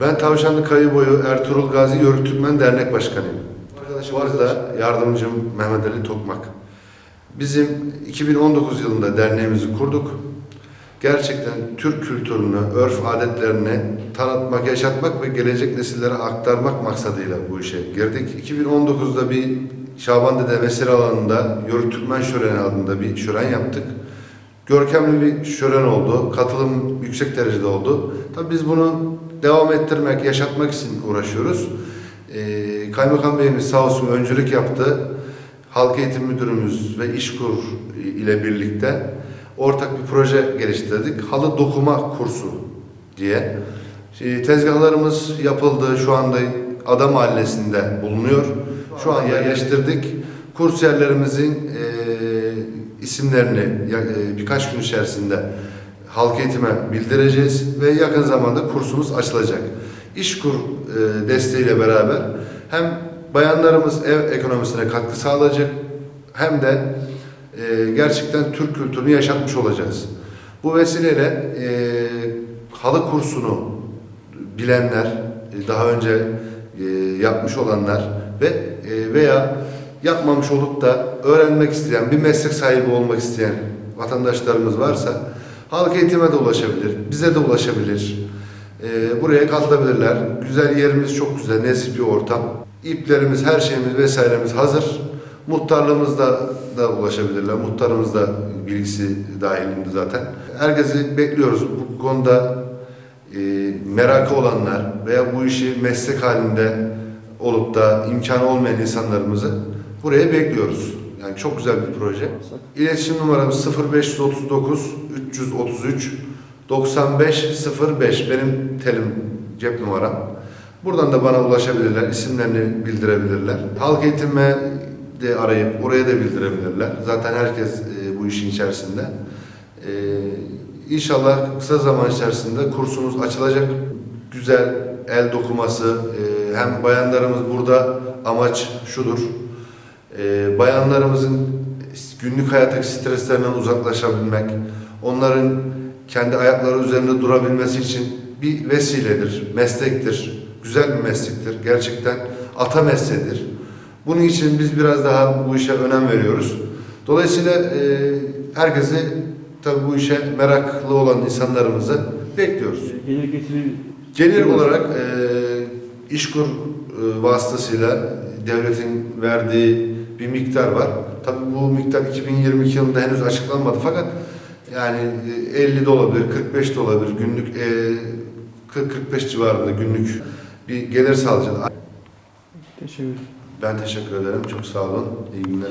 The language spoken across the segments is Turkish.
Ben Tavşanlı Kayı Boyu Ertuğrul Gazi Yörük Türkmen Dernek Başkanıyım. Arkadaşımız da yardımcım Mehmet Ali Tokmak. Bizim 2019 yılında derneğimizi kurduk. Gerçekten Türk kültürünü, örf adetlerini tanıtmak, yaşatmak ve gelecek nesillere aktarmak maksadıyla bu işe girdik. 2019'da bir Şaban Dede Vesile alanında Yörük Türkmen Şöleni adında bir şölen yaptık. Görkemli bir şölen oldu. Katılım yüksek derecede oldu. Tabii biz bunu devam ettirmek, yaşatmak için uğraşıyoruz. Ee, Kaymakam Beyimiz sağ olsun öncülük yaptı. Halk Eğitim Müdürümüz ve İşkur ile birlikte ortak bir proje geliştirdik. Halı dokuma kursu diye. Şey, tezgahlarımız yapıldı. Şu anda Ada Mahallesi'nde bulunuyor. Şu an yerleştirdik. Kursiyerlerimizin e, isimlerini e, birkaç gün içerisinde halk eğitime bildireceğiz ve yakın zamanda kursumuz açılacak. İşkur e, desteğiyle beraber hem bayanlarımız ev ekonomisine katkı sağlayacak hem de e, gerçekten Türk kültürünü yaşatmış olacağız. Bu vesileyle halı kursunu bilenler, daha önce yapmış olanlar ve veya yapmamış olup da öğrenmek isteyen, bir meslek sahibi olmak isteyen vatandaşlarımız varsa halk eğitime de ulaşabilir, bize de ulaşabilir. E, buraya katılabilirler. Güzel yerimiz çok güzel, nezih bir ortam. İplerimiz, her şeyimiz vesairemiz hazır. Muhtarlığımızda da ulaşabilirler. Muhtarımız da bilgisi dahilinde zaten. Herkesi bekliyoruz. Bu konuda e, merakı olanlar veya bu işi meslek halinde olup da imkanı olmayan insanlarımızı buraya bekliyoruz. Yani çok güzel bir proje. İletişim numaramız 0539 333 9505 benim telim cep numaram. Buradan da bana ulaşabilirler, isimlerini bildirebilirler. Halk eğitime de arayıp oraya da bildirebilirler. Zaten herkes e, bu işin içerisinde. E, İnşallah kısa zaman içerisinde kursumuz açılacak. Güzel el dokuması, e, hem bayanlarımız burada amaç şudur. E, bayanlarımızın günlük hayattaki streslerinden uzaklaşabilmek, onların kendi ayakları üzerinde durabilmesi için bir vesiledir, meslektir. Güzel bir meslektir. Gerçekten ata mesleğidir. Bunun için biz biraz daha bu işe önem veriyoruz. Dolayısıyla e, herkesi tabii bu işe meraklı olan insanlarımızı bekliyoruz. Gelir getiri Gelir olarak e, İşkur e, vasıtasıyla devletin verdiği bir miktar var. Tabii bu miktar 2022 yılında henüz açıklanmadı fakat yani e, 50 de olabilir, 45 de olabilir. Günlük e, 40-45 civarında günlük bir gelir sağlayacağız. teşekkür Ben teşekkür ederim. Çok sağ olun. İyi günler.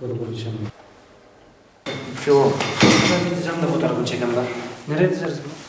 Koru konuşamam. Tamam. Ben gideceğim de fotoğrafını çekemem. Nereye dizeriz bunu?